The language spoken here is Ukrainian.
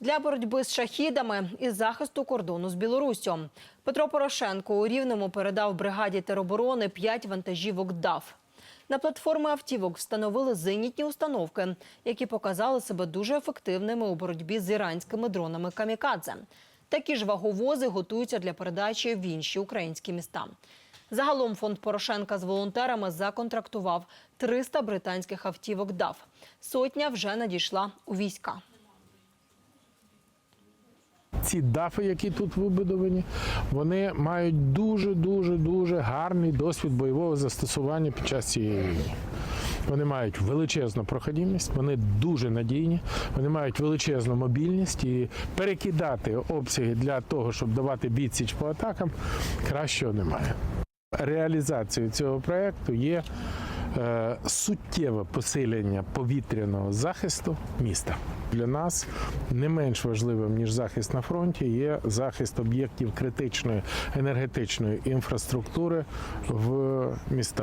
для боротьби з шахідами і захисту кордону з Білоруссю. Петро Порошенко у Рівному передав бригаді тероборони 5 вантажівок ДАФ. На платформи автівок встановили зенітні установки, які показали себе дуже ефективними у боротьбі з іранськими дронами камікадзе. Такі ж ваговози готуються для передачі в інші українські міста. Загалом фонд Порошенка з волонтерами законтрактував 300 британських автівок ДАФ. Сотня вже надійшла у війська. Ці дафи, які тут вибудовані, вони мають дуже дуже гарний досвід бойового застосування під час цієї війни. Вони мають величезну проходимість, вони дуже надійні, вони мають величезну мобільність і перекидати обсяги для того, щоб давати відсіч по атакам, кращого немає. Реалізацією цього проекту є суттєве посилення повітряного захисту міста. Для нас не менш важливим ніж захист на фронті є захист об'єктів критичної енергетичної інфраструктури в містах.